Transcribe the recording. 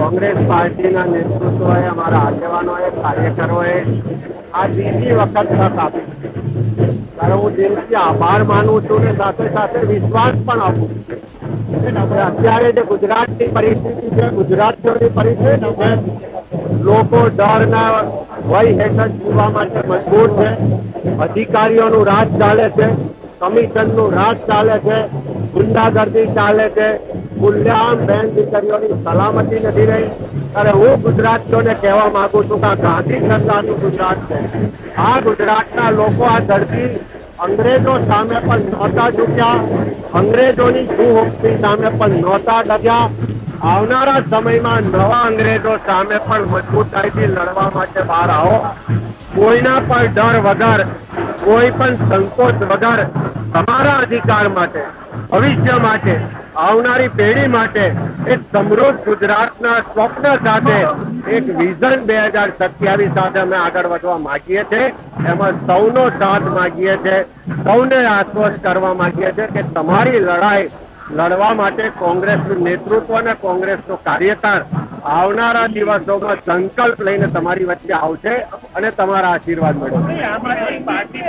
કોંગ્રેસ પાર્ટીના નેતૃત્વએ, અમારા આગેવાનોએ, કાર્યકરોએ આ બીજી વખત તક આપી. ત્યારે હું દિલથી આભાર માનું છું ને સાથે સાથે વિશ્વાસ પણ આપું છું. અત્યારે જે ગુજરાતની પરિસ્થિતિ છે ગુજરાતીઓની પરિસ્થિતિ લોકો ડરના ભય હેઠળ જીવવા માટે મજબૂર છે, અધિકારીઓનું રાજ ચાલે છે. કમિશનનું રાજ ચાલે છે, ગુંડાગર્દી ચાલે છે. ગુલ્યામ બેન દીકરીઓની સલામતી નથી રહી. અને હું ગુજરાતીઓને કહેવા માંગુ છું કે આ ગાંધી સરકારનું ગુજરાત છે. આ ગુજરાતના લોકો આ ધરતી અંગ્રેજો સામે પણ નહોતા ઝૂક્યા. અંગ્રેજોની કુહોકતી સામે પણ નહોતા ડગ્યા. આવનારા સમયમાં નવા અંગ્રેજો સામે પણ મજબૂતાઈથી લડવા માટે બહાર આવો. કોઈના પણ ડર વગર, કોઈ પણ સંકોચ વગર તમારા અધિકાર માટે, ભવિષ્ય માટે, આવનારી પેઢી માટે એક સમૃદ્ધ ગુજરાતના સ્વપ્ન સાથે એક વિઝન બે હજાર સત્યાવીસ સાથે અમે આગળ વધવા માંગીએ છીએ. એમાં સૌનો સાથ માંગીએ છીએ, સૌને આશ્વસ્ત કરવા માંગીએ છીએ કે તમારી લડાઈ લડવા માટે કોંગ્રેસનું નેતૃત્વ અને કોંગ્રેસનો કાર્યકાળ આવનારા દિવસોમાં સંકલ્પ લઈને તમારી વચ્ચે આવશે અને તમારા આશીર્વાદ મળશે